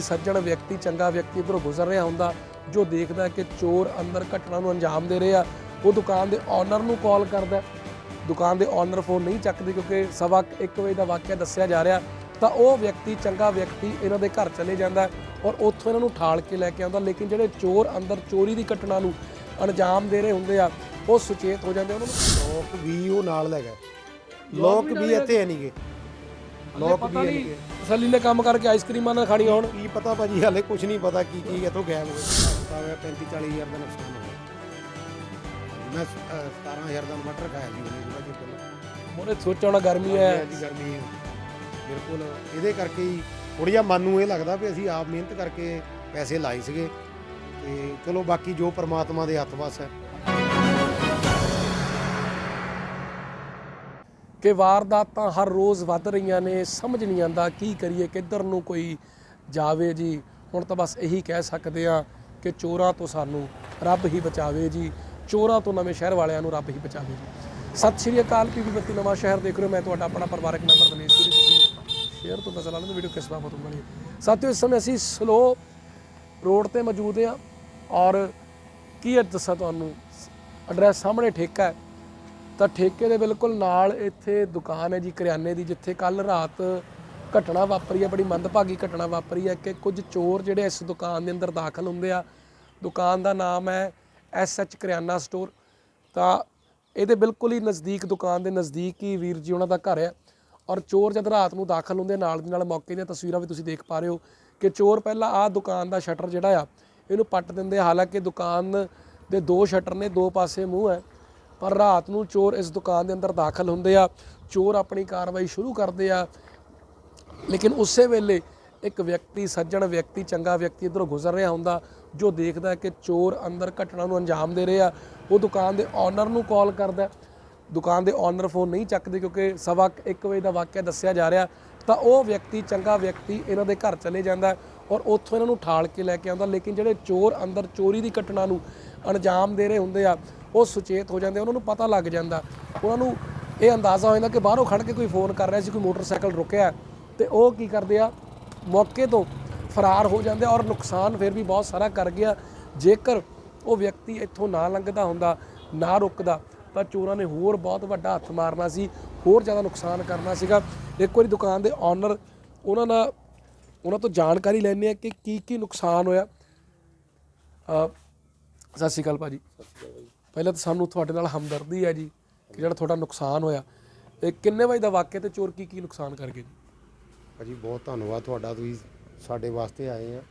ਵਿਅਕਤੀ ਸੱਜਣ ਵਿਅਕਤੀ ਚੰਗਾ ਵਿਅਕਤੀ ਇੱਧਰੋਂ ਗੁਜ਼ਰ ਰਿਹਾ ਹੁੰਦਾ ਜੋ ਦੇਖਦਾ ਕਿ ਚੋਰ ਅੰਦਰ ਘਟਨਾ ਨੂੰ ਅੰਜਾਮ ਦੇ ਰਹੇ। ਆ ਉਹ ਦੁਕਾਨ ਦੇ ਓਨਰ ਨੂੰ ਕਾਲ ਕਰਦਾ। ਦੁਕਾਨ ਦੇ ਓਨਰ ਫੋਨ ਨਹੀਂ ਚੱਕਦੇ ਕਿਉਂਕਿ ਸਵਾ 1 ਵਜੇ ਦਾ ਵਾਕਿਆ ਦੱਸਿਆ ਜਾ ਰਿਹਾ। ਤਾਂ ਉਹ ਵਿਅਕਤੀ ਚੰਗਾ ਵਿਅਕਤੀ ਇਹਨਾਂ ਦੇ ਘਰ ਚਲੇ ਜਾਂਦਾ ਔਰ ਉੱਥੋਂ ਇਹਨਾਂ ਨੂੰ ਠਾਲ ਕੇ ਲੈ ਕੇ ਆਉਂਦਾ। ਲੇਕਿਨ ਜਿਹੜੇ ਚੋਰ ਅੰਦਰ ਚੋਰੀ ਦੀ ਘਟਨਾ ਨੂੰ ਅੰਜਾਮ ਦੇ ਰਹੇ ਹੁੰਦੇ ਆ ਉਹ ਸੁਚੇਤ ਹੋ ਜਾਂਦੇ ਉਹਨਾਂ ਨੂੰ ਲੋਕ ਵੀ ਉਹ ਨਾਲ ਲੈ ਗਏ। ਲੋਕ ਵੀ ਇੱਥੇ ਹੈ ਨਹੀਂਗੇ ਲੋਕ ਵੀ ਪਤਾ ਹੈ ਨਹੀਂ ਨਹੀਂਗੇ ਸੱਲੀ ਨੇ ਕੰਮ ਕਰਕੇ ਆਈਸਕ੍ਰੀਮਾਂ ਨਾਲ ਖਾਣੀਆਂ ਹੁਣ। ਕੀ ਪਤਾ ਭਾਜੀ ਹਾਲੇ ਕੁਝ ਨਹੀਂ ਪਤਾ ਕੀ ਕੀ ਇੱਥੋਂ ਗਾਇਬ ਹੋ ਗਿਆ ਤਾਂ 35 40 ਹਜ਼ਾਰ ਦਾ ਨੁਕਸਾਨ ਹੋ ਗਿਆ। ਮੈਂ ਅਹ, 17000 ਦਾ ਮਟਰ ਖਾਇਆ ਜੀ ਉਹਨੇ ਜਿਹੜਾ ਕਿ ਪਹਿਲਾਂ। ਮੋਰੇ ਸੋਚਣਾ ਗਰਮੀ ਹੈ। ਜੀ ਗਰਮੀ ਹੈ। ਬਿਲਕੁਲ। ਇਹਦੇ ਕਰਕੇ ਹੀ ਥੋੜੀ ਜਿਹਾ ਮਨ ਨੂੰ ਇਹ ਲੱਗਦਾ ਵੀ ਅਸੀਂ ਆਪ ਮਿਹਨਤ ਕਰਕੇ ਪੈਸੇ ਲਾਏ ਸੀਗੇ। ਤੇ ਚਲੋ ਬਾਕੀ ਜੋ ਪ੍ਰਮਾਤਮਾ ਦੇ ਹੱਥ ਵੱਸ ਹੈ। ਕਿ ਵਾਰਦਾਤਾਂ ਹਰ ਰੋਜ਼ ਵੱਧ ਰਹੀਆਂ ਨੇ, ਸਮਝ ਨਹੀਂ ਆਂਦਾ ਕੀ ਕਰੀਏ, ਕਿੱਧਰ ਨੂੰ ਕੋਈ ਜਾਵੇ ਜੀ। ਹੁਣ ਤਾਂ ਬਸ ਇਹੀ ਕਹਿ ਸਕਦੇ ਆ ਕਿ ਚੋਰਾਂ ਤੋਂ ਸਾਨੂੰ ਰੱਬ ਹੀ ਬਚਾਵੇ ਜੀ। ਚੋਰਾਂ ਤੋਂ ਨਵੇਂ ਸ਼ਹਿਰ ਵਾਲਿਆਂ ਨੂੰ ਰੱਬ ਹੀ ਬਚਾਵੇ ਜੀ। ਸਤਿ ਸ਼੍ਰੀ ਅਕਾਲ ਪੀਪੀ ਬੱਤੀ ਨਵਾਂ ਸ਼ਹਿਰ ਦੇਖ ਰਹੇ ਹੋ। ਮੈਂ ਤੁਹਾਡਾ ਆਪਣਾ ਪਰਿਵਾਰਕ ਮੈਂਬਰ ਦਨੇਸ਼ ਸੂਰੀ ਤੁਸੀਂ ਸ਼ੇਅਰ ਤੋਂ ਪਤਾ ਲੱਗਦਾ ਵੀਡੀਓ ਕਿਸ ਬਾਬਤ ਬਣੀ। ਸਾਥੀਓ, ਇਸ ਸਮੇਂ ਅਸੀਂ ਸਲੋ ਰੋਡ ਤੇ ਮੌਜੂਦ ਹਾਂ ਔਰ ਕੀ ਦੱਸਾਂ ਤੁਹਾਨੂੰ? ਐਡਰੈਸ ਸਾਹਮਣੇ ਠੇਕਾ ਹੈ। ਤਾਂ ਠੇਕੇ ਦੇ ਬਿਲਕੁਲ ਨਾਲ ਇੱਥੇ ਦੁਕਾਨ ਹੈ ਜੀ, ਕਰਿਆਨੇ ਦੀ, ਜਿੱਥੇ ਕੱਲ ਰਾਤ ਘਟਨਾ ਵਾਪਰੀ ਹੈ, ਬੜੀ ਮੰਦਭਾਗੀ ਘਟਨਾ ਵਾਪਰੀ ਹੈ ਕਿ ਕੁਝ ਚੋਰ ਜਿਹੜੇ ਇਸ ਦੁਕਾਨ ਦੇ ਅੰਦਰ ਦਾਖਲ ਹੁੰਦੇ ਆ। ਦੁਕਾਨ ਦਾ ਨਾਮ ਹੈ ਐਚ ਕਰਿਆਨਾ ਸਟੋਰ। ਤਾਂ ਇਹਦੇ ਬਿਲਕੁਲ ਹੀ ਨਜ਼ਦੀਕ, ਦੁਕਾਨ ਦੇ ਨਜ਼ਦੀਕ ਹੀ ਵੀਰ ਜੀ ਉਹਨਾਂ ਦਾ ਘਰ ਹੈ। ਔਰ ਚੋਰ ਜਦ ਰਾਤ ਨੂੰ ਦਾਖਲ ਹੁੰਦੇ ਨਾਲ ਦੀ ਨਾਲ ਮੌਕੇ ਦੀਆਂ ਤਸਵੀਰਾਂ ਵੀ ਤੁਸੀਂ ਦੇਖ ਪਾ ਰਹੇ ਹੋ ਕਿ ਚੋਰ ਪਹਿਲਾਂ ਆਹ ਦੁਕਾਨ ਦਾ ਸ਼ਟਰ ਜਿਹੜਾ ਆ, ਇਹਨੂੰ ਪੱਟ ਦਿੰਦੇ ਆ। ਹਾਲਾਂਕਿ ਦੁਕਾਨ ਦੇ ਦੋ ਸ਼ਟਰ ਨੇ, ਦੋ ਪਾਸੇ ਮੂੰਹ ਹੈ। ਪਰ ਰਾਤ ਨੂੰ ਚੋਰ ਇਸ ਦੁਕਾਨ ਦੇ ਅੰਦਰ ਦਾਖਲ ਹੁੰਦੇ ਆ। ਚੋਰ ਆਪਣੀ ਕਾਰਵਾਈ ਸ਼ੁਰੂ ਕਰਦੇ ਆ। ਲੇਕਿਨ ਉਸੇ ਵੇਲੇ ਇੱਕ ਵਿਅਕਤੀ, ਸੱਜਣ ਵਿਅਕਤੀ, ਚੰਗਾ ਵਿਅਕਤੀ ਇੱਧਰੋਂ ਗੁਜ਼ਰ ਰਿਹਾ ਹੁੰਦਾ, ਜੋ ਦੇਖਦਾ ਕਿ ਚੋਰ ਅੰਦਰ ਘਟਨਾ ਨੂੰ ਅੰਜਾਮ ਦੇ ਰਹੇ ਆ। ਉਹ ਦੁਕਾਨ ਦੇ ਓਨਰ ਨੂੰ ਕਾਲ ਕਰਦਾ। ਦੁਕਾਨ ਦੇ ਓਨਰ ਫੋਨ ਨਹੀਂ ਚੱਕਦੇ ਕਿਉਂਕਿ ਸਵਾ 1 ਵਜੇ ਦਾ ਵਾਕਿਆ ਦੱਸਿਆ ਜਾ ਰਿਹਾ। ਤਾਂ ਉਹ ਵਿਅਕਤੀ, ਚੰਗਾ ਵਿਅਕਤੀ ਇਹਨਾਂ ਦੇ ਘਰ ਚਲੇ ਜਾਂਦਾ ਔਰ ਉੱਥੋਂ ਇਹਨਾਂ ਨੂੰ ਠਾਲ ਕੇ ਲੈ ਕੇ ਆਉਂਦਾ। ਲੇਕਿਨ ਜਿਹੜੇ ਚੋਰ ਅੰਦਰ ਚੋਰੀ ਦੀ ਘਟਨਾ ਨੂੰ ਅੰਜਾਮ ਦੇ ਰਹੇ ਹੁੰਦੇ ਆ ਉਹ ਸੁਚੇਤ ਹੋ ਜਾਂਦੇ ਉਹਨਾਂ ਨੂੰ ਪਤਾ ਲੱਗ ਜਾਂਦਾ। ਉਹਨਾਂ ਨੂੰ ਇਹ ਅੰਦਾਜ਼ਾ ਹੋ ਜਾਂਦਾ ਕਿ ਬਾਹਰੋਂ ਖੜ ਕੇ ਕੋਈ ਫੋਨ ਕਰ ਰਿਹਾ ਸੀ ਕੋਈ ਮੋਟਰਸਾਈਕਲ ਰੁਕਿਆ ਤੇ ਉਹ ਕੀ ਕਰਦੇ ਆ ਮੌਕੇ ਤੋਂ ਫਰਾਰ ਹੋ ਜਾਂਦੇ ਆ ਔਰ ਨੁਕਸਾਨ ਫਿਰ ਵੀ ਬਹੁਤ ਸਾਰਾ ਕਰ ਗਿਆ। ਜੇਕਰ ਉਹ ਵਿਅਕਤੀ ਇੱਥੋਂ ਨਾ ਲੰਘਦਾ ਹੁੰਦਾ ਨਾ ਰੁਕਦਾ ਤਾਂ ਚੋਰਾਂ ਨੇ ਹੋਰ ਬਹੁਤ ਵੱਡਾ ਹੱਥ ਮਾਰਨਾ ਸੀ ਹੋਰ ਜ਼ਿਆਦਾ ਨੁਕਸਾਨ ਕਰਨਾ ਸੀਗਾ। ਇੱਕ ਵਾਰੀ ਦੁਕਾਨ ਦੇ ਓਨਰ ਉਹਨਾਂ ਨਾਲ ਉਹਨਾਂ ਤੋਂ ਜਾਣਕਾਰੀ ਲੈਣੀ ਹੈ ਕਿ ਕੀ ਕੀ ਨੁਕਸਾਨ ਹੋਇਆ। ਅ, ਸਤਿ ਸ਼੍ਰੀ ਅਕਾਲ ਭਾਜੀ। ਪਹਿਲਾਂ ਤਾਂ ਸਾਨੂੰ ਤੁਹਾਡੇ ਨਾਲ ਹਮਦਰਦੀ ਹੈ ਜੀ ਕਿ ਜਿਹੜਾ ਤੁਹਾਡਾ ਨੁਕਸਾਨ ਹੋਇਆ। ਇਹ ਕਿੰਨੇ ਵਜੇ ਦਾ ਵਾਕਿਆ ਤੇ ਚੋਰ ਕੀ ਕੀ ਨੁਕਸਾਨ ਕਰ ਗਏ ਜੀ? ਭਾਜੀ ਬਹੁਤ ਧੰਨਵਾਦ ਤੁਹਾਡਾ। ਤੁਸੀਂ ਸਾਡੇ ਵਾਸਤੇ ਆਏ ਆ।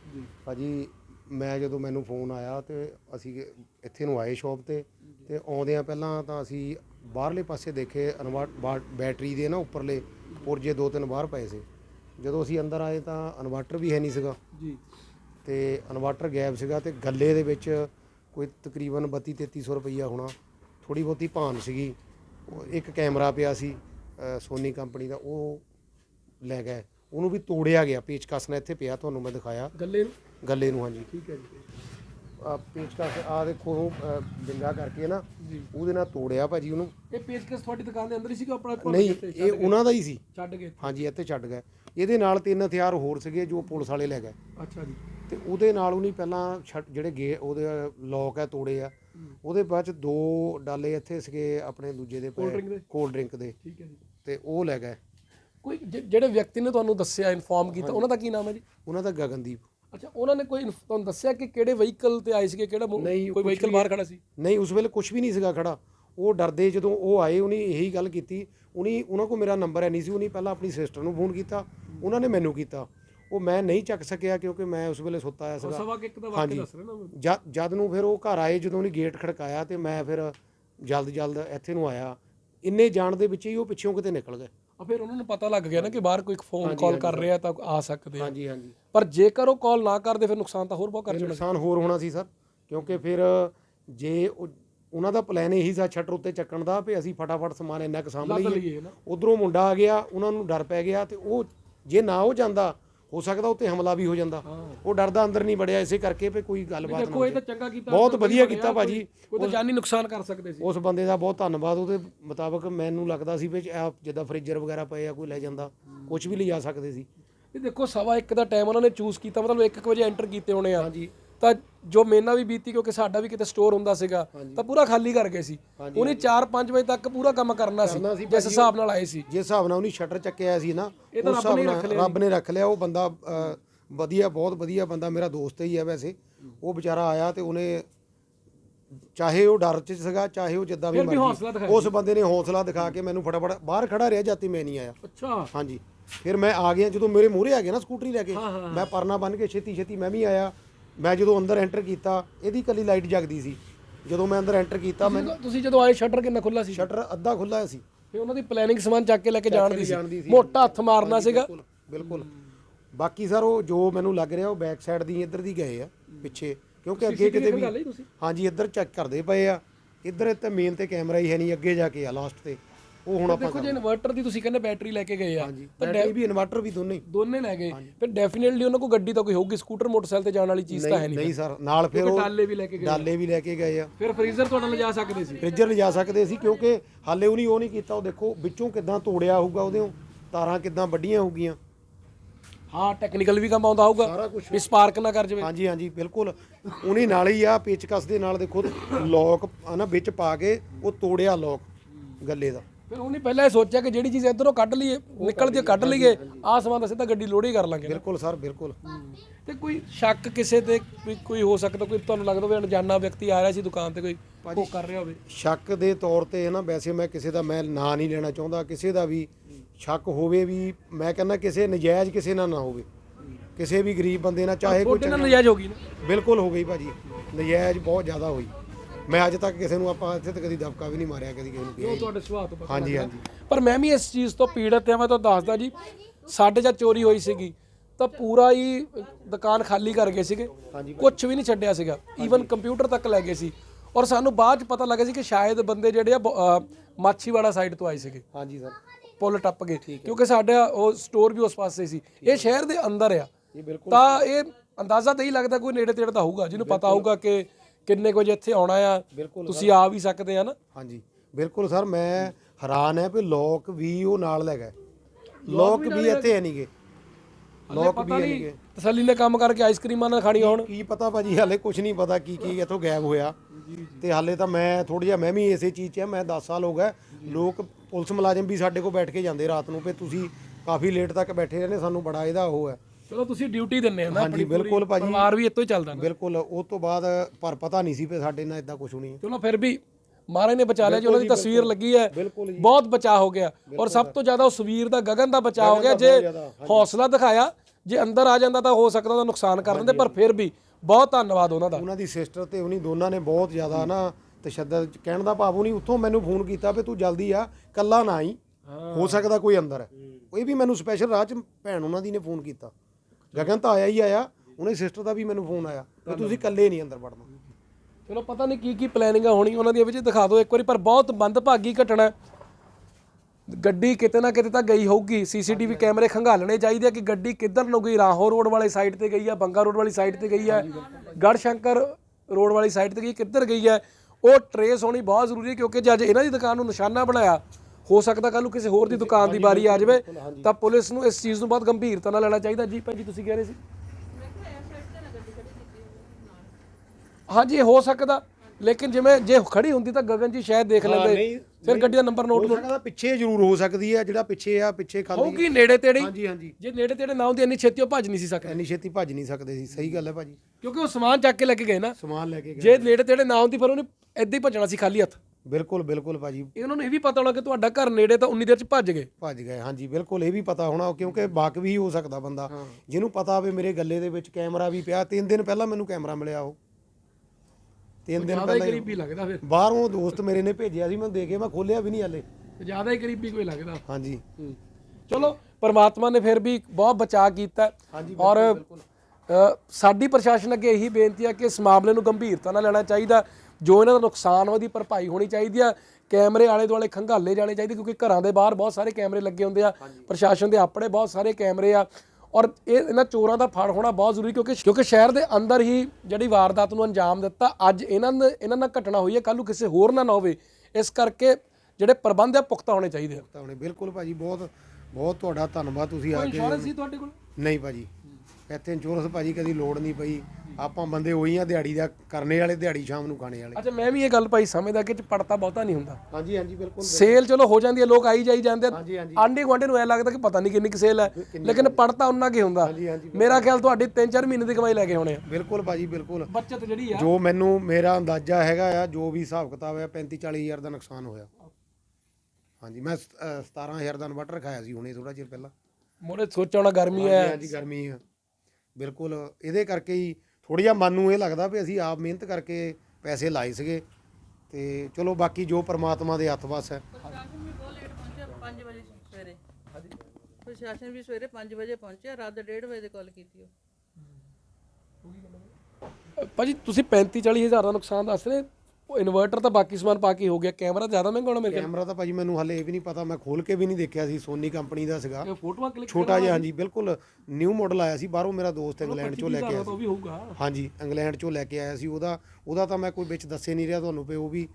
ਭਾਜੀ ਮੈਂ ਜਦੋਂ ਮੈਨੂੰ ਫੋਨ ਆਇਆ ਤੇ ਅਸੀਂ ਇੱਥੇ ਨੂੰ ਆਏ ਸ਼ਾਪ ਤੇ ਤੇ ਆਉਂਦਿਆਂ ਪਹਿਲਾਂ ਤਾਂ ਅਸੀਂ ਬਾਹਰਲੇ ਪਾਸੇ ਦੇਖੇ ਇਨਵਰਟ ਬੈਟਰੀ ਦੇ ਨਾ ਉੱਪਰਲੇ ਪੁਰਜੇ ਦੋ ਤਿੰਨ ਬਾਹਰ ਪਏ ਸੀ। ਜਦੋਂ ਅਸੀਂ ਅੰਦਰ ਆਏ ਤਾਂ ਇਨਵਰਟਰ ਵੀ ਹੈ ਨਹੀਂ ਸੀਗਾ। ਜੀ। ਤੇ ਇਨਵਰਟਰ ਗਾਇਬ ਸੀਗਾ ਤੇ ਗੱਲੇ ਦੇ ਵਿੱਚ ਕੋਈ ਤਕਰੀਬਨ 32 3300 ਰੁਪਈਆ ਹੋਣਾ। ਥੋੜੀ ਬਹੁਤੀ ਭਾਨ ਸੀਗੀ। ਉਹ ਇੱਕ ਕੈਮਰਾ ਪਿਆ ਸੀ ਸੋਨੀ ਕੰਪਨੀ ਦਾ ਉਹ ਲੈ ਗਏ। ਉਹਨੂੰ ਵੀ ਤੋੜਿਆ ਗਿਆ ਪੇਚਕਸ ਨਾਲ ਇੱਥੇ ਪਿਆ ਤੁਹਾਨੂੰ ਮੈਂ ਦਿਖਾਇਆ। ਗੱਲੇ ਨੂੰ? ਗੱਲੇ ਨੂੰ ਹਾਂਜੀ। ਠੀਕ ਹੈ ਜੀ। ਆ ਪੇਚਕਸ ਆ ਦੇਖੋ ਅ, ਬਿੰਗਾ ਕਰਕੇ ਨਾ ਉਹਦੇ ਨਾਲ ਤੋੜਿਆ ਭਾਜੀ ਉਹਨੂੰ। ਇਹ ਪੇਚਕਸ ਤੁਹਾਡੀ ਦੁਕਾਨ ਦੇ ਅੰਦਰ ਹੀ ਸੀਗਾ ਆਪਣਾ? ਨਹੀਂ ਇਹ ਉਹਨਾਂ ਦਾ ਹੀ ਸੀ। ਛੱਡ ਗਏ ਹਾਂਜੀ ਇੱਥੇ ਛੱਡ ਗਏ। ਇਹਦੇ ਨਾਲ ਤਿੰਨ ਹਥਿਆਰ ਹੋਰ ਸੀਗੇ ਜੋ ਪੁਲਿਸ ਵਾਲੇ ਲੈ ਗਏ। ਅੱਛਾ ਜੀ। ਤੇ ਉਹਦੇ ਨਾਲ ਉਹਨੇ ਪਹਿਲਾਂ ਛੱਡ- ਜਿਹੜੇ ਗੇ ਉਹਦੇ ਲੋਕ ਹੈ ਤੋੜੇ ਆ। ਉਹਦੇ ਬਾਅਦ ਚ ਦੋ ਡਾਲੇ ਇੱਥੇ ਸੀਗੇ ਆਪਣੇ ਦੂਜੇ ਦੇ Cold drink ਦੇ? ਕੋਲਡ ਡਰਿੰਕ ਦੇ। ਠੀਕ ਹੈ ਜੀ। ਤੇ ਉਹ ਲੈ ਗਏ। ਕੋਈ ਜਿ- ਜਿਹੜੇ ਵਿਅਕਤੀ ਨੇ ਤੁਹਾਨੂੰ ਦੱਸਿਆ ਇਨਫੋਰਮ ਕੀਤਾ ਉਹਨਾਂ ਦਾ ਕੀ ਨਾਮ ਹੈ ਜੀ? ਉਹਨਾਂ ਦਾ ਗਗਨਦੀਪ। ਅੱਛਾ ਉਹਨਾਂ ਨੇ ਕੋਈ ਇਨਫ- ਤੁਹਾਨੂੰ ਦੱਸਿਆ ਕਿ ਕਿਹੜੇ ਵਹੀਕਲ ਤੇ ਆਏ ਸੀਗੇ ਕਿਹੜਾ ਮੋ- ਨਹੀਂ, ਕੋਈ ਕੁਛ ਵਹੀਕਲ ਬਾਹਰ ਖੜਾ ਸੀ? ਨਹੀਂ ਉਸ ਵੇਲੇ ਕੁਝ ਵੀ ਨਹੀਂ ਸੀਗਾ ਖੜਾ। ਉਹ ਡਰਦੇ ਜਦੋਂ ਉਹ ਆਏ ਉਹਨੇ ਇਹੀ ਗੱਲ ਕੀਤੀ। ਉਹਨੇ ਉਹਨਾਂ ਕੋਲ ਮੇਰਾ ਨੰਬਰ ਹੈ ਨਹੀਂ ਸੀ ਉਹਨੇ ਪਹਿਲਾਂ ਆਪਣੀ ਸਿਸਟਰ ਨੂੰ ਫੋਨ ਕੀਤਾ। ਉਹਨਾਂ ਨੇ ਮੈਨੂੰ ਕੀਤਾ। ਉਹ ਮੈਂ ਨਹੀਂ ਚੱਕ ਸਕਿਆ ਕਿਉਂਕਿ ਮੈਂ ਉਸ ਵੇਲੇ ਸੁੱਤਾ ਆਇਆ ਸੀਗਾ। ਸਵਾ ਕੁ ਇੱਕ ਦਾ। ਵਾਕਿਆ ਦੱਸ ਰਹੇ ਨਾ ਮੈਨੂੰ। ਜਦ ਜਦ ਨੂੰ ਫਿਰ ਉਹ ਘਰ ਆਏ ਜਦੋਂ ਉਹਨੇ ਗੇਟ ਖੜਕਾਇਆ ਤੇ ਮੈਂ ਫਿਰ ਜਲਦ ਜਲਦ ਇੱਥੇ ਨੂੰ ਆਇਆ। ਇੰਨੇ ਜਾਣ ਦੇ ਵਿੱਚ ਹੀ ਉਹ ਪਿੱਛੋਂ ਕਿਤੇ ਨਿਕਲ ਗਏ। ਆ ਫਿਰ ਉਹਨਾਂ ਨੂੰ ਪਤਾ ਲੱਗ ਗਿਆ ਨਾ ਕਿ ਬਾਹਰ ਕੋਈ ਫੋਨ ਕਾਲ ਕਰ ਰਿਹਾ ਤਾਂ ਆ ਸਕਦੇ ਆ। ਹਾਂਜੀ ਹਾਂਜੀ। ਪਰ ਜੇਕਰ ਉਹ ਕਾਲ ਨਾ ਕਰਦੇ ਫਿਰ ਨੁਕਸਾਨ ਤਾਂ ਹੋਰ ਬਹੁਤ ਕਰ ਜਾਣਾ। ਨੁਕਸਾਨ ਹੋਰ ਹੋਣਾ ਸੀ ਸਰ। ਕਿਉਂਕਿ ਫਿਰ ਜੇ ਉਹ- ਉਹਨਾਂ ਦਾ ਪਲਾਨ ਇਹੀ ਸੀ ਛੱਟਰ ਉੱਤੇ ਚੱਕਣ ਦਾ ਵੀ ਅਸੀਂ ਫਟਾਫਟ ਸਮਾਨ ਇੰਨਾ ਕੁ ਸਾਂਭ ਲਈਏ। ਲਈਏ ਨਾ। ਉਧਰੋਂ ਮੁੰਡਾ ਆ ਗਿਆ ਉਹਨਾਂ ਨੂੰ ਡਰ ਪੈ ਗਿਆ ਤੇ ਉਹ ਜੇ ਨਾ ਉਹ ਜਾਂਦਾ ਹੋ ਸਕਦਾ ਉੱਤੇ ਹਮਲਾ ਵੀ ਹੋ ਜਾਂਦਾ। ਉਹ ਡਰਦਾ ਅੰਦਰ ਨਹੀਂ ਵੜਿਆ ਇਸੇ ਕਰਕੇ ਵੀ ਕੋਈ ਗੱਲਬਾਤ ਨਾ ਦੇਖੋ ਇਹ ਤਾਂ ਚੰਗਾ ਕੀਤਾ ਬਹੁਤ ਵਧੀਆ ਕੀਤਾ ਭਾਜੀ। ਕੋਈ ਤਾਂ ਜਾਨੀ ਨੁਕਸਾਨ ਕਰ ਸਕਦੇ ਸੀ। ਉਸ ਬੰਦੇ ਦਾ ਬਹੁਤ ਧੰਨਵਾਦ। ਉਹਦੇ ਮੁਤਾਬਕ ਮੈਨੂੰ ਲੱਗਦਾ ਸੀ ਵੀ ਆਹ ਜਿੱਦਾਂ ਫ੍ਰਿਜਰ ਵਗੈਰਾ ਪਏ ਆ ਕੋਈ ਲੈ ਜਾਂਦਾ ਕੁਝ ਵੀ ਲਿਜਾ ਸਕਦੇ ਸੀ। ਇਹ ਦੇਖੋ ਸਵਾ ਇੱਕ ਦਾ ਟਾਈਮ ਉਹਨਾਂ ਨੇ ਚੂਜ਼ ਕੀਤਾ ਮਤਲਬ 1 ਵਜੇ ਐਂਟਰ ਕੀਤੇ ਹੋਣੇ ਆ। ਹਾਂਜੀ। ਤਾਂ ਜੋ ਮੇਨਾ ਵੀ ਬੀਤੀ ਕਿਉਂਕਿ ਸਾਡਾ ਵੀ ਕਿਤੇ ਸਟੋਰ ਹੁੰਦਾ ਸੀਗਾ ਤਾਂ ਪੂਰਾ ਖਾਲੀ ਕਰ ਗਏ ਸੀ। ਉਹਨੇ 4-5 ਵਜੇ ਤੱਕ ਪੂਰਾ ਕੰਮ ਕਰਨਾ ਸੀ ਜਿਸ ਹਿਸਾਬ ਨਾਲ ਆਏ ਸੀ। ਜਿਸ ਹਿਸਾਬ ਨਾਲ ਉਹਨੇ ਸ਼ਟਰ ਚੱਕਿਆ ਸੀ ਨਾ ਉਸ ਰੱਬ ਨੇ ਰੱਖ ਲਿਆ ਰੱਬ ਨੇ ਰੱਖ ਲਿਆ ਉਹ ਬੰਦਾ ਵਧੀਆ ਬਹੁਤ ਵਧੀਆ ਬੰਦਾ ਮੇਰਾ ਦੋਸਤ ਹੀ ਹੈ ਵੈਸੇ। ਉਹ ਵਿਚਾਰਾ ਆਇਆ ਤੇ ਉਹਨੇ ਚਾਹੇ ਉਹ ਡਰ ਚ ਸੀਗਾ ਚਾਹੇ ਉਹ ਜਿੱਦਾਂ ਵੀ ਮਰਜ਼ੀ ਉਸ ਬੰਦੇ ਨੇ ਹੌਸਲਾ ਦਿਖਾ ਕੇ ਮੈਨੂੰ ਫਟਾਫਟ ਬਾਹਰ ਖੜਾ ਰਿਹਾ ਜਾਤੀ ਮੈਂ ਨਹੀਂ ਆਇਆ। ਅੱਛਾ। ਹਾਂਜੀ। ਫਿਰ ਮੈਂ ਆ ਗਿਆ ਜਦੋਂ ਮੇਰੇ ਮੂਹਰੇ ਆ ਗਿਆ ਨਾ ਸਕੂਟਰੀ ਲੈ ਕੇ ਮੈਂ ਪਰਨਾ ਬੰਨ ਕੇ ਛੇਤੀ ਛੇਤੀ ਮੈਂ ਵੀ ਆਇਆ। ਮੈਂ ਜਦੋਂ ਅੰਦਰ ਐਂਟਰ ਕੀਤਾ ਇਹਦੀ ਕੱਲੀ ਲਾਈਟ ਜਗਦੀ ਸੀ। ਜਦੋਂ ਮੈਂ ਅੰਦਰ ਐਂਟਰ ਕੀਤਾ ਮੈਂ ਤੁਸੀਂ ਜਦੋਂ ਆਏ ਸ਼ਟਰ ਕਿੰਨਾ ਖੁੱਲਾ ਸੀ? ਸ਼ਟਰ ਅੱਧਾ ਖੁੱਲਾ ਸੀ। ਤੇ ਉਹਨਾਂ ਦੀ ਪਲੈਨਿੰਗ ਸਮਾਨ ਚੱਕ ਕੇ ਲੈ ਕੇ ਜਾਣ ਦੀ ਸੀ। ਮੋਟਾ ਹੱਥ ਮਾਰਨਾ ਸੀਗਾ। ਬਿਲਕੁਲ ਬਿਲਕੁਲ। ਬਾਕੀ ਸਰ ਉਹ ਜੋ ਮੈਨੂੰ ਲੱਗ ਰਿਹਾ ਉਹ ਬੈਕ ਸਾਈਡ ਦੀ ਇੱਧਰ ਦੀ ਗਏ ਆ ਪਿੱਛੇ। ਕਿਉਂਕਿ ਅੱਗੇ ਕਿਤੇ ਵੀ ਹਾਂਜੀ ਇੱਧਰ ਚੈੱਕ ਕਰਦੇ ਪਏ ਆ। ਇੱਧਰ ਤੇ ਮੇਨ ਤੇ ਕੈਮਰਾ ਹੀ ਹੈ ਨਹੀਂ ਅੱਗੇ ਜਾ ਕੇ ਆ ਲਾਸਟ ਤੇ। ਉਹ ਹੁਣ ਆਪਾਂ ਦੇਖੋ ਜੇ ਇਨਵਰਟਰ ਦੀ ਤੁਸੀਂ ਕਹਿੰਦੇ ਬੈਟਰੀ ਲੈ ਕੇ ਗਏ ਆ ਹਾਂਜੀ। ਬੈਟਰੀ ਵੀ ਇਨਵਰਟਰ ਵੀ ਦੋਨੇ ਦੋਨੇ ਲੈ ਗਏ। ਫਿਰ ਡੈਫੀਨਿਟਲੀ ਉਹਨਾਂ ਕੋਲ ਗੱਡੀ ਤਾਂ ਕੋਈ ਹੋਊਗੀ ਸਕੂਟਰ ਮੋਟਰਸਾਈਕਲ ਤੇ ਜਾਣ ਵਾਲੀ ਚੀਜ਼ ਤਾਂ ਹੈ ਨਹੀਂ ਨਹੀਂ ਸਰ ਨਾਲ ਫਿਰ ਉਹ ਟਾਲੇ ਵੀ ਲੈ ਕੇ ਗਏ ਡਾਲੇ ਵੀ ਲੈ ਕੇ ਗਏ ਆ। ਫਿਰ ਫ੍ਰੀਜ਼ਰ ਤੁਹਾਡਾ ਲਿਜਾ ਸਕਦੇ ਸੀ। ਫ੍ਰਿਜਰ ਲਿਜਾ ਸਕਦੇ ਸੀ ਕਿਉਂਕਿ ਹਾਲੇ ਉਹਨੇ ਉਹ ਨਹੀਂ ਕੀਤਾ। ਉਹ ਦੇਖੋ ਵਿੱਚੋਂ ਕਿਦਾਂ ਤੋੜਿਆ ਹੋਊਗਾ ਉਹਦੇ ਤਾਰਾਂ ਕਿਦਾਂ ਵੱਡੀਆਂ ਹੋਊਗੀਆਂ। ਹਾਂ ਟੈਕਨੀਕਲ ਵੀ ਕੰਮ ਆਉਂਦਾ ਹੋਊਗਾ। ਸਾਰਾ ਕੁਝ ਵੀ ਸਪਾਰਕ ਨਾ ਕਰ ਜਾਵੇ। ਹਾਂਜੀ ਹਾਂਜੀ ਬਿਲਕੁਲ। ਉਹਨੇ ਨਾਲ ਹੀ ਆ ਪੇਚਕਸ ਦੇ ਨਾਲ ਦੇਖੋ ਲੋਕ ਆ ਨਾ ਵਿੱਚ ਪਾ ਕੇ ਉਹ ਤੋੜਿਆ ਲੋਕ ਗੱਲੇ ਦਾ। ਫਿਰ ਉਹਨੇ ਪਹਿਲਾਂ ਇਹ ਸੋਚਿਆ ਕਿ ਜਿਹੜੀ ਚੀਜ਼ ਇਧਰੋਂ ਕੱਢ ਲਈਏ ਨਿਕਲ ਜੇ ਕੱਢ ਲਈਏ ਆਹ ਸਮਾਨ ਤਾਂ ਸਿੱਧਾ ਗੱਡੀ ਲੋੜੀ ਕਰ ਲਾਂਗੇ ਬਿਲਕੁਲ ਸਰ ਬਿਲਕੁਲ। ਤੇ ਕੋਈ ਸ਼ੱਕ ਕਿਸੇ ਤੇ ਕੋਈ ਕੋਈ ਹੋ ਸਕਦਾ ਕੋਈ ਤੁਹਾਨੂੰ ਲੱਗਦਾ ਵੀ ਅਣਜਾਣਾ ਵਿਅਕਤੀ ਆ ਰਿਹਾ ਸੀ ਦੁਕਾਨ ਤੇ ਕੋਈ ਉਹ ਕਰ ਰਿਹਾ ਹੋਵੇ? ਸ਼ੱਕ ਦੇ ਤੌਰ ਤੇ ਹੈ ਨਾ ਵੈਸੇ ਮੈਂ ਕਿਸੇ ਦਾ ਮੈਂ ਨਾਂ ਨਹੀਂ ਲੈਣਾ ਚਾਹੁੰਦਾ ਕਿਸੇ ਦਾ ਵੀ ਸ਼ੱਕ ਹੋਵੇ ਵੀ ਮੈਂ ਕਹਿੰਦਾ ਕਿਸੇ ਨਜਾਇਜ਼ ਕਿਸੇ ਨਾਲ ਨਾ ਹੋਵੇ। ਕਿਸੇ ਵੀ ਗਰੀਬ ਬੰਦੇ ਨਾਲ ਚਾਹੇ ਕੋਈ ਤੁਹਾਡੇ ਨਾਲ ਨਜਾਇਜ਼ ਹੋ ਗਈ ਨਾ? ਬਿਲਕੁਲ ਹੋ ਗਈ ਭਾਜੀ ਨਜਾਇਜ਼ ਬਹੁਤ ਜ਼ਿਆਦਾ ਹੋਈ। ਮੈਂ ਅੱਜ ਤੱਕ ਕਿਸੇ ਨੂੰ ਆਪਾਂ ਇੱਥੇ ਤੱਕ ਕਦੀ ਦਬਕਾ ਵੀ ਨਹੀਂ ਮਾਰਿਆ ਕਦੀ ਕਿਸੇ ਨੂੰ ਕਿਹਾ ਉਹ ਤੁਹਾਡੇ ਸੁਭਾਅ ਤੋਂ ਪਤਾ ਹਾਂਜੀ ਹਾਂਜੀ। ਪਰ ਮੈਂ ਵੀ ਇਸ ਚੀਜ਼ ਤੋਂ ਪੀੜਤ ਹਾਂ ਮੈਂ ਤੁਹਾਨੂੰ ਦੱਸਦਾ ਜੀ ਸਾਡੇ ਜਦ ਚੋਰੀ ਹੋਈ ਸੀਗੀ ਤਾਂ ਪੂਰਾ ਹੀ ਦੁਕਾਨ ਖਾਲੀ ਕਰ ਗਏ ਸੀਗੇ। ਕੁਝ ਵੀ ਨਹੀਂ ਛੱਡਿਆ ਸੀਗਾ। ਈਵਨ ਕੰਪਿਊਟਰ ਤੱਕ ਲੈ ਗਏ ਸੀ। ਔਰ ਸਾਨੂੰ ਬਾਅਦ ਚ ਪਤਾ ਲੱਗਾ ਸੀ ਕਿ ਸ਼ਾਇਦ ਬੰਦੇ ਜਿਹੜੇ ਆ ਬ- ਮਾਛੀਵਾੜਾ ਸਾਈਡ ਤੋਂ ਆਏ ਸੀਗੇ। ਹਾਂਜੀ ਸਰ। ਪੁੱਲ ਟੱਪ ਗਏ। ਕਿਉਂਕਿ ਸਾਡਾ ਉਹ ਸਟੋਰ ਵੀ ਉਸ ਪਾਸੇ ਸੀ। ਇਹ ਸ਼ਹਿਰ ਦੇ ਅੰਦਰ ਆ। ਇਹ ਬਿਲਕੁਲ ਤਾਂ ਇਹ ਅੰਦਾਜ਼ਾ ਤਾਂ ਹੀ ਲੱਗਦਾ ਕੋਈ ਨੇੜੇ ਤੇੜੇ ਤਾਂ ਹੋਊਗਾ। ਜਿਹਨੂੰ ਪਤਾ ਹੋਊਗਾ ਕਿ ਕਿੰਨੇ ਕੁ ਇੱਥੇ ਆਉਣਾ ਆ? ਤੁਸੀਂ ਆ ਵੀ ਸਕਦੇ ਆ ਨਾ? ਹਾਂਜੀ ਬਿਲਕੁਲ ਸਰ ਮੈਂ ਹੈਰਾਨ ਹੈ ਵੀ ਲੋਕ ਵੀ ਉਹ ਨਾਲ ਲੈ ਗਏ। ਲੋਕ ਵੀ ਇੱਥੇ ਹੈ ਨਹੀਂਗੇ ਲੋਕ ਵੀ ਹੈ ਨਹੀਂ। ਨਹੀਂਗੇ ਤਸੱਲੀ ਨਾਲ ਕੰਮ ਕਰਕੇ ਆਈਸਕ੍ਰੀਮਾਂ ਨਾਲ ਖਾਣੀਆਂ ਹੋਣ। ਕੀ ਪਤਾ ਭਾਜੀ ਹਾਲੇ ਕੁਝ ਨਹੀਂ ਪਤਾ ਕੀ ਕੀ ਇੱਥੋਂ ਗਾਇਬ ਹੋਇਆ। ਤੇ ਹਾਲੇ ਤਾਂ ਮੈਂ ਥੋੜਾ ਜਿਹਾ ਮੈਂ ਵੀ ਇਸੇ ਚੀਜ਼ 'ਚ ਆ ਮੈਂ 10 ਸਾਲ ਹੋ ਗਏ ਲੋਕ ਪੁਲਿਸ ਮੁਲਾਜ਼ਮ ਵੀ ਸਾਡੇ ਕੋਲ ਬੈਠ ਕੇ ਜਾਂਦੇ ਰਾਤ ਨੂੰ ਵੀ ਤੁਸੀਂ ਕਾਫੀ ਲੇਟ ਤੱਕ ਬੈਠੇ ਰਹਿੰਦੇ ਸਾਨੂੰ ਬੜਾ ਇਹਦਾ ਉਹ ਹੈ। ਚਲੋ ਤੁਸੀਂ ਡਿਊਟੀ ਦਿੰਨੇ ਆ ਨਾ ਹਾਂਜੀ ਬਿਲਕੁਲ ਭਾਜੀ। ਪਰਿਵਾਰ ਵੀ ਇੱਥੋਂ ਹੀ ਚੱਲਦਾ ਨਾ। ਬਿਲਕੁਲ ਉਹ ਤੋਂ ਬਾਅਦ ਪਰ ਪਤਾ ਨਹੀਂ ਸੀ ਵੀ ਸਾਡੇ ਨਾਲ ਇਦਾਂ ਕੁਝ ਹੋਣੀ ਹੈ। ਚਲੋ ਫਿਰ ਵੀ ਮਹਾਰਾਜ ਨੇ ਬਚਾ ਲਿਆ ਜੀ ਉਹਨਾਂ ਦੀ ਤਸਵੀਰ ਲੱਗੀ ਹੈ। ਬਿਲਕੁਲ ਬਹੁਤ ਬਚਾਅ ਹੋ ਗਿਆ। ਔਰ ਸਭ ਤੋਂ ਜ਼ਿਆਦਾ ਉਸ ਵੀਰ ਦਾ ਗਗਨ ਦਾ ਬਚਾਅ ਹੋ ਗਿਆ। ਜੇ ਹੌਸਲਾ ਦਿਖਾਇਆ ਜੇ ਅੰਦਰ ਆ ਜਾਂਦਾ ਤਾਂ ਹੋ ਸਕਦਾ ਉਹਦਾ ਨੁਕਸਾਨ ਕਰ ਦਿੰਦੇ ਪਰ ਫਿਰ ਵੀ ਬਹੁਤ ਧੰਨਵਾਦ ਉਹਨਾਂ ਦਾ। ਉਹਨਾਂ ਦੀ ਸਿਸਟਰ ਤੇ ਉਹਨੀ ਦੋਨਾਂ ਨੇ ਬਹੁਤ ਜ਼ਿਆਦਾ ਨਾ ਤਸ਼ੱਦਦ ਕਹਿਣ ਦਾ ਭਾਵ ਉਹਨੀ ਉੱਥੋਂ ਮੈਨੂੰ ਫੋਨ ਕੀਤਾ ਵੀ ਤੂੰ ਜਲਦੀ ਆ ਕੱਲਾ ਨਾ ਆਈ। ਹੋ। ਸਕਦਾ ਕੋਈ ਅੰਦਰ। ਹੈ। ਇਹ ਵੀ ਮੈਨੂੰ ਸਪੈਸ਼ਲ ਰਾਹ ਚ ਭੈਣ ਉਹਨਾਂ ਦੀ ਨੇ ਫੋਨ ਕੀਤਾ। ਗਗਨ ਤਾਂ ਆਇਆ ਹੀ ਆਇਆ, ਉਹਨੇ ਸਿਸਟਰ ਦਾ ਵੀ ਮੈਨੂੰ ਫੋਨ ਆਇਆ ਵੀ ਤੁਸੀਂ ਇਕੱਲੇ ਨਹੀਂ ਅੰਦਰ ਵੜਨਾ ਚਲੋ ਪਤਾ ਨਹੀਂ ਕੀ ਕੀ ਪਲੈਨਿੰਗਾਂ ਹੋਣੀ ਉਹਨਾਂ ਦੀਆਂ ਵਿੱਚ ਦਿਖਾ ਦਿਓ ਇੱਕ ਵਾਰੀ, ਪਰ ਬਹੁਤ ਮੰਦਭਾਗੀ ਘਟਨਾ ਹੈ। ਗੱਡੀ ਕਿਤੇ ਨਾ ਕਿਤੇ ਤਾਂ ਗਈ ਹੋਊਗੀ ਸੀਸੀਟੀਵੀ ਕੈਮਰੇ ਖੰਗਾਲਣੇ ਚਾਹੀਦੇ ਆ ਕਿ ਗੱਡੀ ਕਿੱਧਰ ਨੂੰ ਗਈ, ਰਾਹੋ ਰੋਡ ਵਾਲੀ ਸਾਈਡ ਤੇ ਗਈ ਆ, ਬੰਗਾ ਰੋਡ ਵਾਲੀ ਸਾਈਡ ਤੇ ਗਈ ਹੈ ਗੜਸ਼ੰਕਰ ਰੋਡ ਵਾਲੀ ਸਾਈਡ ਤੇ ਗਈ, ਕਿੱਧਰ ਗਈ ਹੈ ਉਹ ਟਰੇਸ ਹੋਣੀ ਬਹੁਤ ਜ਼ਰੂਰੀ ਹੈ ਕਿਉਂਕਿ ਜੇ ਅੱਜ ਇਹਨਾਂ ਦੀ ਦੁਕਾਨ ਨੂੰ ਨਿਸ਼ਾਨਾ ਬਣਾਇਆ ਹੋ ਸਕਦਾ ਕੱਲ ਨੂੰ ਕਿਸੇ ਹੋਰ ਦੀ ਦੁਕਾਨ ਦੀ ਵਾਰੀ ਆ ਜਾਵੇ ਤਾਂ ਪੁਲਿਸ ਨੂੰ ਇਸ ਚੀਜ਼ ਨੂੰ ਬਹੁਤ ਗੰਭੀਰਤਾ ਨਾਲ ਲੈਣਾ ਚਾਹੀਦਾ। ਜੀ ਭਾਜੀ ਤੁਸੀਂ ਕਹਿ ਰਹੇ ਸੀ? ਹਾਂਜੀ ਹੋ ਸਕਦਾ। ਲੇਕਿਨ ਜਿਵੇਂ ਜੇ ਖੜੀ ਹੁੰਦੀ ਤਾਂ ਗਗਨ ਜੀ ਸ਼ਾਇਦ ਦੇਖ ਲੈਂਦੇ। ਫਿਰ ਗੱਡੀ ਦਾ ਨੰਬਰ ਨੋਟ ਸਕਦਾ ਪਿੱਛੇ ਜ਼ਰੂਰ ਹੋ ਸਕਦੀ ਹੈ ਜਿਹੜਾ ਪਿੱਛੇ ਆ ਪਿੱਛੇ ਖਾਲੀ ਹੋਊਗੀ ਨੇੜੇ ਤੇੜੇ। ਹਾਂਜੀ ਹਾਂਜੀ। ਜੇ ਨੇੜੇ ਤੇੜੇ ਨਾ ਹੁੰਦੀ ਇੰਨੀ ਛੇਤੀ ਉਹ ਭੱਜ ਨਹੀਂ ਸੀ ਸਕਦੇ। ਇੰਨੀ ਛੇਤੀ ਭੱਜ ਨਹੀਂ ਸਕਦੇ ਸੀ। ਸਹੀ ਗੱਲ ਹੈ ਭਾਜੀ। ਕਿਉਂਕਿ ਉਹ ਸਮਾਨ ਚੱਕ ਕੇ ਲੈ ਕੇ ਗਏ ਨਾ। ਸਮਾਨ ਲੈ ਕੇ ਗਏ। ਜੇ ਨੇੜੇ ਤੇੜੇ ਨਾ ਹੁੰਦੀ ਫਿਰ ਉਹਨੇ ਏਦਾਂ ਹੀ ਭੱਜਣਾ ਸੀ ਖਾਲੀ ਹੱਥ। ਬਿਲਕੁਲ ਬਿਲਕੁਲ ਭਾਜੀ। ਇਹਨਾਂ ਨੂੰ ਇਹ ਵੀ ਪਤਾ ਹੋਣਾ ਕਿ ਤੁਹਾਡਾ ਘਰ ਨੇੜੇ ਤਾਂ ਉਨੀ ਦੇਰ ਚ ਭੱਜ ਗਏ। ਭੱਜ ਗਏ ਹਾਂਜੀ ਬਿਲਕੁਲ ਇਹ ਵੀ ਪਤਾ ਹੋਣਾ ਕਿਉਂਕਿ ਬਾਕ ਵੀ ਹੋ ਸਕਦਾ ਬੰਦਾ। ਜਿਹਨੂੰ ਪਤਾ ਹੋਵੇ ਮੇਰੇ ਗੱਲੇ ਦੇ ਵਿੱਚ ਕੈਮਰਾ ਵੀ ਪਿਆ ਤਿੰਨ ਦਿਨ ਪਹਿਲਾਂ ਮੈਨੂੰ ਕੈਮਰਾ ਮਿਲਿਆ ਉਹ। ਤਿੰਨ ਦਿਨ ਜ਼ਿਆਦਾ ਹੀ ਪਹਿਲਾਂ ਹੀ ਗਰੀਬੀ ਲੱਗਦਾ ਫਿਰ। ਬਾਹਰੋਂ ਦੋਸਤ ਮੇਰੇ ਨੇ ਭੇਜਿਆ ਸੀ ਮੈਂ ਦੇ ਕੇ ਮੈਂ ਖੋਲਿਆ ਵੀ ਨਹੀਂ ਹਲੇ। ਜ਼ਿਆਦਾ ਹੀ ਗਰੀਬੀ ਕੋਈ ਲੱਗਦਾ। ਹਾਂਜੀ। ਚਲੋ ਪਰਮਾਤਮਾ ਨੇ ਫਿਰ ਵੀ ਬਹੁਤ ਬਚਾਅ ਕੀਤਾ। ਔਰ ਅ, ਸਾਡੀ ਪ੍ਰਸ਼ਾਸਨ ਅੱਗੇ ਇਹੀ ਬੇਨਤੀ ਹੈ ਕਿ ਇਸ ਮਾਮਲੇ ਨੂੰ ਗੰਭੀਰਤਾ ਨਾਲ ਲੈਣਾ ਚਾਹੀਦਾ। ਜੋ ਇਹਨਾਂ ਦਾ ਨੁਕਸਾਨ ਉਹਦੀ ਭਰਪਾਈ ਹੋਣੀ ਚਾਹੀਦੀ ਆ ਕੈਮਰੇ ਆਲੇ ਦੁਆਲੇ ਖੰਗਾਲੇ ਜਾਣੇ ਚਾਹੀਦੇ ਕਿਉਂਕਿ ਘਰਾਂ ਦੇ ਬਾਹਰ ਬਹੁਤ ਸਾਰੇ ਕੈਮਰੇ ਲੱਗੇ ਹੁੰਦੇ ਆ ਪ੍ਰਸ਼ਾਸਨ ਦੇ ਆਪਣੇ ਬਹੁਤ ਸਾਰੇ ਕੈਮਰੇ ਆ ਔਰ ਇਹ ਇਹਨਾਂ ਚੋਰਾਂ ਦਾ ਫੜ ਹੋਣਾ ਬਹੁਤ ਜ਼ਰੂਰੀ ਕਿਉਂਕਿ ਕਿਉਂਕਿ ਸ਼ਹਿਰ ਦੇ ਅੰਦਰ ਹੀ ਜਿਹੜੀ ਵਾਰਦਾਤ ਨੂੰ ਅੰਜਾਮ ਦਿੱਤਾ ਅੱਜ ਇਹਨਾਂ ਨੇ ਇਹਨਾਂ ਨਾਲ ਘਟਨਾ ਹੋਈ ਹੈ ਕੱਲ ਨੂੰ ਕਿਸੇ ਹੋਰ ਨਾਲ ਨਾ ਹੋਵੇ ਇਸ ਕਰਕੇ ਜਿਹੜੇ ਪ੍ਰਬੰਧ ਆ ਪੁਖਤਾ ਹੋਣੇ ਚਾਹੀਦੇ ਆ। ਉਹਨੇ ਬਿਲਕੁਲ ਭਾਜੀ ਬਹੁਤ ਬਹੁਤ ਤੁਹਾਡਾ ਧੰਨਵਾਦ ਤੁਸੀਂ ਆ ਕੇ ਇੰਸ਼ੋਰੈਂਸ ਸੀ ਤੁਹਾਡੇ ਕੋਲ? ਨਹੀਂ ਭਾਜੀ ਇੱਥੇ ਇੰਸ਼ੋਰੈਂਸ ਭਾਜੀ ਕਦੀ ਲੋੜ ਨਹੀਂ ਪਈ। ਆਪਾਂ ਬੰਦੇ ਉਹੀ ਆ ਦਿਹਾੜੀ ਦਾ ਕਰਨੇ ਵਾਲੇ ਦਿਹਾੜੀ ਸ਼ਾਮ ਨੂੰ ਖਾਣੇ ਵਾਲੇ। ਅੱਛਾ ਮੈਂ ਵੀ ਇਹ ਗੱਲ ਭਾਈ ਸਮਝਦਾ ਕਿ ਚ ਪੜਤਾ ਬਹੁਤਾ ਨਹੀਂ ਹੁੰਦਾ। ਹਾਂਜੀ ਹਾਂਜੀ ਬਿਲਕੁਲ ਸੇਲ ਚਲੋ ਹੋ ਜਾਂਦੀ ਹੈ ਲੋਕ ਆਈ ਜਾਈ ਜਾਂਦੇ ਆ। ਹਾਂਜੀ ਹਾਂਜੀ। ਆਂਢੀ ਗੁਆਂਢੀ ਨੂੰ ਐ ਲੱਗਦਾ ਕਿ ਪਤਾ ਨਹੀਂ ਕਿੰਨੀ ਕੁ ਸੇਲ ਹੈ ਲੇਕਿਨ ਪੜਤਾ ਉਹਨਾਂ ਕੀ ਹੁੰਦਾ। ਹਾਂਜੀ ਹਾਂਜੀ ਮੇਰਾ ਖਿਆਲ ਤੁਹਾਡੀ 3-4 ਮਹੀਨੇ ਦੀ ਕਮਾਈ ਲੈ ਕੇ ਆਉਣੇ ਆ। ਬਿਲਕੁਲ ਭਾਜੀ ਬਿਲਕੁਲ। ਬੱਚਤ ਜਿਹੜੀ ਆ। ਜੋ ਮੈਨੂੰ ਮੇਰਾ ਅੰਦਾਜ਼ਾ ਹੈਗਾ ਆ ਜੋ ਵੀ ਹਿਸਾਬ ਕਿਤਾਬ ਹੈ 35 40 ਹਜ਼ਾਰ ਦਾ ਨੁਕਸਾਨ ਹੋਇਆ। ਹਾਂਜੀ ਮੈਂ ਸ- ਅ, 17000 ਦਾ ਇਨਵਰਟਰ ਖਾਇਆ ਸੀ ਹੁਣੇ ਥੋੜਾ ਚਿਰ ਪਹਿਲਾਂ। ਮੋਰੇ ਸੋਚਣਾ ਗਰਮੀ ਹੈ। ਹਾਂਜੀ ਹਾਂਜੀ ਗਰਮੀ ਆ। ਬਿਲਕੁਲ ਇਹਦੇ ਕਰਕੇ ਹੀ ਥੋੜੀ ਜਿਹਾ ਮਨ ਨੂੰ ਇਹ ਲੱਗਦਾ ਵੀ ਅਸੀਂ ਆਪ ਮਿਹਨਤ ਕਰਕੇ ਪੈਸੇ ਲਾਏ ਸੀਗੇ ਤੇ ਚਲੋ ਬਾਕੀ ਜੋ ਪ੍ਰਮਾਤਮਾ ਦੇ ਹੱਥ ਵੱਸ ਹੈ। ਪ੍ਰਸ਼ਾਸਨ ਵੀ ਬਹੁਤ ਲੇਟ ਪਹੁੰਚਿਆ 5 ਵਜੇ ਸਵੇਰੇ। ਪ੍ਰਸ਼ਾਸਨ ਵੀ ਸਵੇਰੇ 5 ਵਜੇ ਪਹੁੰਚਿਆ ਰਾਤ ਦੇ 1:30 ਵਜੇ ਕਾਲ ਕੀਤੀ ਉਹ। ਭਾਜੀ ਤੁਸੀਂ 35 40 ਹਜ਼ਾਰ ਦਾ ਨੁਕਸਾਨ ਦੱਸ ਰਹੇ ਉਹ ਇਨਵਰਟਰ ਤਾਂ ਬਾਕੀ ਸਮਾਨ ਪਾ ਕੇ ਹੋ ਗਿਆ। ਕੈਮਰਾ ਜ਼ਿਆਦਾ ਮਹਿੰਗਾ ਹੋਣਾ ਮੇਰੇ ਖਿਆਲ ਕੈਮਰਾ ਤਾਂ ਭਾਜੀ ਮੈਨੂੰ ਹਾਲੇ ਇਹ ਵੀ ਨਹੀਂ ਪਤਾ ਮੈਂ ਖੋਲ ਕੇ ਵੀ ਨਹੀਂ ਦੇਖਿਆ ਸੀ ਸੋਨੀ ਕੰਪਨੀ ਦਾ ਸੀਗਾ। ਇਹ ਫੋਟੋਆਂ ਕਲਿੱਕ ਛੋਟਾ ਜਿਹਾ ਹਾਂਜੀ ਬਿਲਕੁਲ ਨਿਊ ਮਾਡਲ ਆਇਆ ਸੀ ਬਾਹਰੋਂ ਮੇਰਾ ਦੋਸਤ ਇੰਗਲੈਂਡ ਚੋਂ ਲੈ ਕੇ ਆਇਆ ਉਹ ਵੀ ਹੋਊਗਾ। ਹਾਂਜੀ ਇੰਗਲੈਂਡ ਚੋਂ ਲੈ ਕੇ ਆਇਆ ਸੀ ਉਹਦਾ। ਉਹਦਾ ਤਾਂ ਮੈਂ ਕੋਈ ਵਿੱਚ ਦੱਸੇ ਨਹੀਂ ਰਿਹਾ ਤੁਹਾਨੂੰ ਪਏ ਉਹ ਵੀ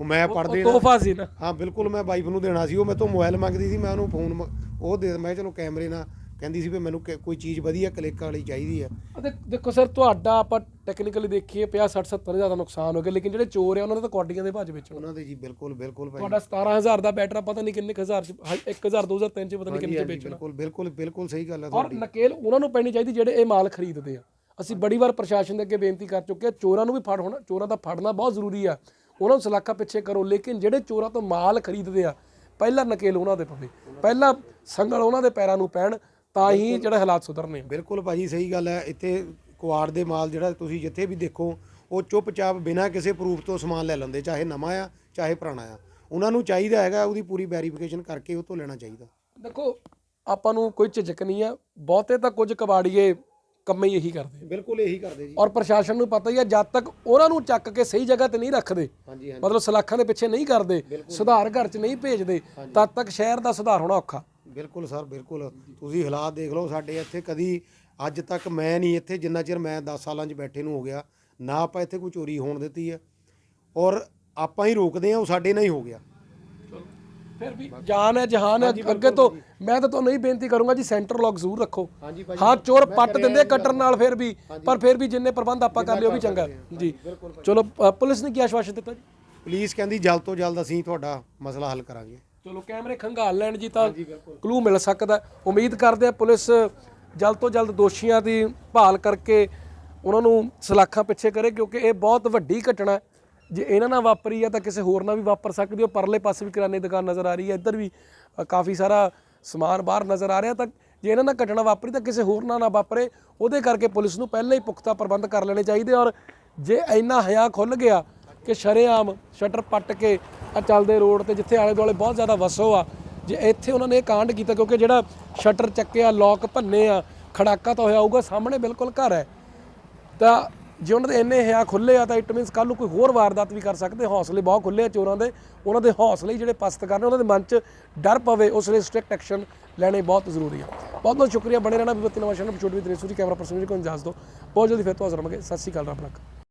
ਉਹ ਮੈਂ ਪੜਦੇ ਤੋਹਫਾ ਸੀ ਨਾ। ਹਾਂ ਬਿਲਕੁਲ ਮੈਂ ਵਾਈਫ ਨੂੰ ਦੇਣਾ ਸੀ ਉਹ ਮੇਰੇ ਤੋਂ ਮੋਬਾਈਲ ਮੰਗਦੀ ਸੀ ਮੈਂ ਉਹਨੂੰ ਫੋਨ ਉਹ ਦੇ ਮੈਂ ਚਲੋ ਕੈਮਰੇ ਨਾਲ ਕਹਿੰਦੀ ਸੀ ਵੀ ਮੈਨੂੰ ਕਿ- ਕੋਈ ਚੀਜ਼ ਵਧੀਆ ਕਲਿੱਕ ਵਾਲੀ ਚਾਹੀਦੀ ਹੈ ਆ ਦੇਖ- ਦੇਖੋ ਸਰ ਤੁਹਾਡਾ ਆਪਾਂ ਟੈਕਨੀਕਲੀ ਦੇਖੀਏ 50 60 70 ਹਜ਼ਾਰ ਦਾ ਨੁਕਸਾਨ ਹੋ ਗਿਆ ਲੇਕਿਨ ਜਿਹੜੇ ਚੋਰ ਆ ਉਹਨਾਂ ਨੇ ਤਾਂ ਕੌਡੀਆਂ ਦੇ ਭੱਜ ਵਿੱਚ ਉਹਨਾਂ ਦੇ ਜੀ ਬਿਲਕੁਲ ਬਿਲਕੁਲ ਭਾਈ। ਤੁਹਾਡਾ 17000 ਦਾ ਬੈਟਰਾ ਪਤਾ ਨਹੀਂ ਕਿੰਨੇ ਕੁ ਹਜ਼ਾਰ ਚ 1000 2003 ਚ ਪਤਾ ਨਹੀਂ ਕਿੰਨੇ ਚ ਵੇਚਣਾ। ਬਿਲਕੁਲ ਬਿਲਕੁਲ ਬਿਲਕੁਲ ਸਹੀ ਗੱਲ ਹੈ ਔਰ ਨਕੇਲ ਉਹਨਾਂ ਨੂੰ ਪੈਣੀ ਚਾਹੀਦੀ ਜਿਹੜੇ ਇਹ ਮਾਲ ਖਰੀਦਦੇ ਆ। ਅਸੀਂ ਬੜੀ ਵਾਰ ਪ੍ਰਸ਼ਾਸਨ ਦੇ ਅੱਗੇ ਬੇਨਤੀ ਕਰ ਚੁੱਕੇ ਆ ਚੋਰਾਂ ਨੂੰ ਵੀ ਫੜ ਹੋਣਾ ਚੋਰਾਂ ਦਾ ਫੜਨਾ ਬਹੁਤ ਜ਼ਰੂਰੀ ਆ। ਉਹਨਾਂ ਨੂੰ ਸਲਾਖਾ ਪਿੱਛੇ ਕਰੋ ਲੇਕਿਨ ਜਿਹੜੇ ਚੋਰਾਂ ਤੋਂ ਮਾਲ ਖਰੀਦਦੇ ਆ ਪਹਿਲਾਂ ਨਕੇਲ ਉਹਨਾਂ ਦੇ ਪਵੇ। ਪਹਿਲਾਂ ਸੰਗਲ ਉਹਨਾਂ ਦੇ ਪੈਰਾਂ ਨੂੰ ਪੈਣ ਤਾਂ ਹੀ ਜਿਹੜੇ ਹਾਲਾਤ ਸੁਧਰਨੇ ਆ। ਬਿਲਕੁਲ ਭਾਜੀ ਸਹੀ ਗੱਲ ਹੈ। ਇੱਥੇ ਕੁਆੜ ਦੇ ਮਾਲ ਜਿਹੜਾ ਤੁਸੀਂ ਜਿੱਥੇ ਵੀ ਦੇਖੋ ਉਹ ਚੁੱਪਚਾਪ ਬਿਨਾਂ ਕਿਸੇ ਪ੍ਰੂਫ ਤੋਂ ਸਮਾਨ ਲੈ ਲੈਂਦੇ ਚਾਹੇ ਨਵਾਂ ਆ ਚਾਹੇ ਪੁਰਾਣਾ ਆ। ਉਹਨਾਂ ਨੂੰ ਚਾਹੀਦਾ ਹੈਗਾ ਉਹਦੀ ਪੂਰੀ ਵੈਰੀਫਿਕੇਸ਼ਨ ਕਰਕੇ ਉਹ ਤੋਂ ਲੈਣਾ ਚਾਹੀਦਾ। ਦੇਖੋ ਆਪਾਂ ਨੂੰ ਕੋਈ ਝਿਜਕ ਨਹੀਂ ਆ। ਬਹੁਤੇ ਤਾਂ ਕੁਝ ਕਬਾੜੀਏ ਕੰਮ ਹੀ ਇਹੀ ਕਰਦੇ ਬਿਲਕੁਲ ਇਹੀ ਕਰਦੇ ਜੀ। ਔਰ ਪ੍ਰਸ਼ਾਸਨ ਨੂੰ ਪਤਾ ਹੀ ਆ ਜਦ ਤੱਕ ਉਹਨਾਂ ਨੂੰ ਚੱਕ ਕੇ ਸਹੀ ਜਗ੍ਹਾ ਤੇ ਨਹੀਂ ਰੱਖਦੇ ਮਤਲਬ ਸਲਾਖਾਂ ਦੇ ਪਿੱਛੇ ਨਹੀਂ ਕਰਦੇ ਸੁਧਾਰ ਘਰ 'ਚ ਨਹੀਂ ਭੇਜਦੇ ਤਦ ਤੱਕ ਸ਼ਹਿਰ ਦਾ ਸੁਧਾਰ ਹੋਣਾ ਔਖਾ। ਬਿਲਕੁਲ ਸਰ ਬਿਲਕੁਲ। ਤੁਸੀਂ ਹਾਲਾਤ ਦੇਖ ਲਓ ਸਾਡੇ ਇੱਥੇ ਕਦੀ ਅੱਜ ਤੱਕ ਮੈਂ ਨਹੀਂ ਇੱਥੇ ਜਿੰਨਾ ਚਿਰ ਮੈਂ 10 ਸਾਲਾਂ 'ਚ ਬੈਠੇ ਨੂੰ ਹੋ ਗਿਆ ਨਾ ਆਪਾਂ ਇੱਥੇ ਕੋਈ ਚੋਰੀ ਹੋਣ ਦਿੱਤੀ ਹੈ। ਔਰ ਆਪਾਂ ਹੀ ਰੋਕਦੇ ਆ ਉਹ ਸਾਡੇ ਨਾਲ ਹੀ ਹੋ ਗਿਆ। ਫਿਰ ਵੀ ਜਾਨ ਹੈ ਜਹਾਨ ਹੈ ਅੱਗੇ ਤੋਂ ਮੈਂ ਤਾਂ ਤੁਹਾਨੂੰ ਇਹ ਬੇਨਤੀ ਕਰੂੰਗਾ ਜੀ ਸੈਂਟਰ ਲੌਕ ਜ਼ਰੂਰ ਰੱਖੋ। ਹਾਂ ਚੋਰ ਪੱਟ ਦਿੰਦੇ ਕਟਰ ਨਾਲ ਫਿਰ ਵੀ ਪਰ ਫਿਰ ਵੀ ਜਿੰਨੇ ਪ੍ਰਬੰਧ ਆਪਾਂ ਕਰ ਲਿਓ ਵੀ ਚੰਗਾ। ਜੀ। ਚਲੋ ਪੁਲਿਸ ਨੇ ਕੀ ਆਸ਼ਵਾਸਨ ਦਿੱਤਾ ਜੀ? ਪੁਲਿਸ ਕਹਿੰਦੀ ਜਲਦ ਤੋਂ ਜਲਦ ਅਸੀਂ ਤੁਹਾਡਾ ਮਸਲਾ ਹੱਲ ਕਰਾਂਗੇ। ਚਲੋ ਕੈਮਰੇ ਖੰਗਾਲ ਲੈਣ ਜੀ ਤਾਂ ਕਲੂ ਮਿਲ ਸਕਦਾ। ਉਮੀਦ ਕਰਦੇ ਆ ਪੁਲਿਸ ਜਲਦ ਤੋਂ ਜਲਦ ਦੋਸ਼ੀਆਂ ਦੀ ਭਾਲ ਕਰਕੇ ਉਹਨਾਂ ਨੂੰ ਸਲਾਖਾਂ ਪਿੱਛੇ ਕਰੇ ਕਿਉਂਕਿ ਇਹ ਬਹੁਤ ਵੱਡੀ ਘਟਨਾ ਜੇ ਇਹਨਾਂ ਨਾਲ ਵਾਪਰੀ ਆ ਤਾਂ ਕਿਸੇ ਹੋਰ ਨਾਲ ਵੀ ਵਾਪਰ ਸਕਦੀ ਹੈ ਪਰਲੇ ਪਾਸੇ ਵੀ ਕਿਰਾਨੇ ਦੁਕਾਨ ਨਜ਼ਰ ਆ ਰਹੀ ਹੈ ਇੱਧਰ ਵੀ ਕਾਫੀ ਸਾਰਾ ਸਮਾਨ ਬਾਹਰ ਨਜ਼ਰ ਆ ਰਿਹਾ ਤਾਂ ਜੇ ਇਹਨਾਂ ਨਾਲ ਘਟਨਾ ਵਾਪਰੀ ਤਾਂ ਕਿਸੇ ਹੋਰ ਨਾਲ ਨਾ ਵਾਪਰੇ। ਉਹਦੇ ਕਰਕੇ ਪੁਲਿਸ ਨੂੰ ਪਹਿਲਾਂ ਹੀ ਪੁਖਤਾ ਪ੍ਰਬੰਧ ਕਰ ਲੈਣੇ ਚਾਹੀਦੇ ਔਰ ਜੇ ਇੰਨਾ ਹਿਆ ਖੁੱਲ ਗਿਆ ਕਿ ਸ਼ਰੇਆਮ ਸ਼ਟਰ ਪੱਟ ਕੇ ਆ ਚੱਲਦੇ ਰੋਡ ਤੇ ਜਿੱਥੇ ਆਲੇ ਦੁਆਲੇ ਬਹੁਤ ਜ਼ਿਆਦਾ ਵਸੋ ਆ। ਜੇ ਇੱਥੇ ਉਹਨਾਂ ਨੇ ਇਹ ਕਾਂਡ ਕੀਤਾ, ਕਿਉਂਕਿ ਜਿਹੜਾ ਸ਼ਟਰ ਚੱਕਿਆ ਲੋਕ ਭੰਨੇ ਆ, ਖੜਾਕਾ ਤਾਂ ਹੋਇਆ ਹੋਊਗਾ, ਸਾਹਮਣੇ ਬਿਲਕੁਲ ਘਰ ਹੈ। ਤਾਂ ਜੇ ਉਹਨਾਂ ਦੇ ਇੰਨੇ ਹਿਆ ਖੁੱਲੇ ਆ, ਤਾਂ ਇਟ ਮੀਨਸ ਕੱਲ ਨੂੰ ਕੋਈ ਹੋਰ ਵਾਰਦਾਤ ਵੀ ਕਰ ਸਕਦੇ, ਹੌਸਲੇ ਬਹੁਤ ਖੁੱਲੇ ਆ ਚੋਰਾਂ ਦੇ। ਉਹਨਾਂ ਦੇ ਹੌਸਲੇ ਜਿਹੜੇ ਪਸਤ ਕਰਨੇ, ਉਹਨਾਂ ਦੇ ਮਨ 'ਚ ਡਰ ਪਵੇ, ਉਸ ਲਈ ਸਟ੍ਰਿਕਟ ਐਕਸ਼ਨ ਲੈਣੇ ਬਹੁਤ ਜ਼ਰੂਰੀ ਆ। ਬਹੁਤ ਬਹੁਤ ਸ਼ੁਕਰੀਆ, ਬਣੇ ਰਹਿਣਾ ਵਿਪਤੀ ਨਵਾਂ ਸ਼ਹਿਰ ਛੋਟੀ ਵੀ ਤ੍ਰਿਸੂਰੀ, ਕੈਮਰਾ ਪਰਸਨ ਜੀ ਕੋਲ ਇਜਾਜ਼ਤ ਦਿਓ ਬਹੁਤ ਜਲਦੀ ਫਿਰ ਤੋਂ ਹਾਜ਼ਰ ਹੋਵਾਂਗੇ। ਸਤਿ ਸ਼੍ਰੀ ਅਕਾਲ, ਰੱਬ ਰੱਖ।